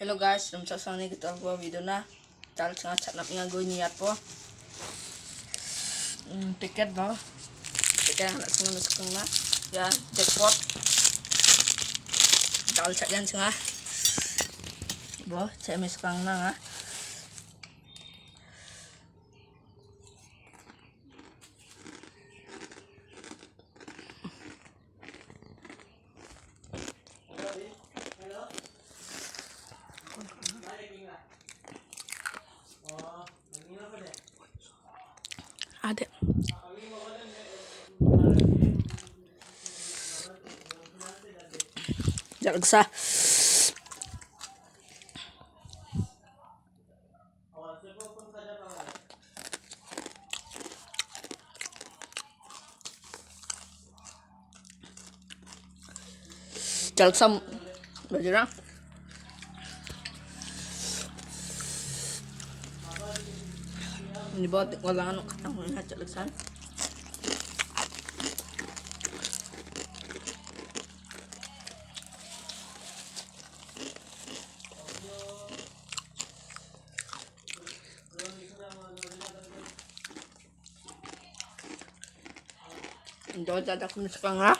Hello guys, namsasang ni kita po video na. Tal sa sanap nga go niya po. Mm, tiket ba? Tiket ang nasa mga nasa na. Yan, jackpot. Tal sa yan nga. Bo, sa mis kang na nga. అదే జలసా జలసం రోజురా Ini buat wala ano katang na talagsan. Ito dada ko na sa kanga.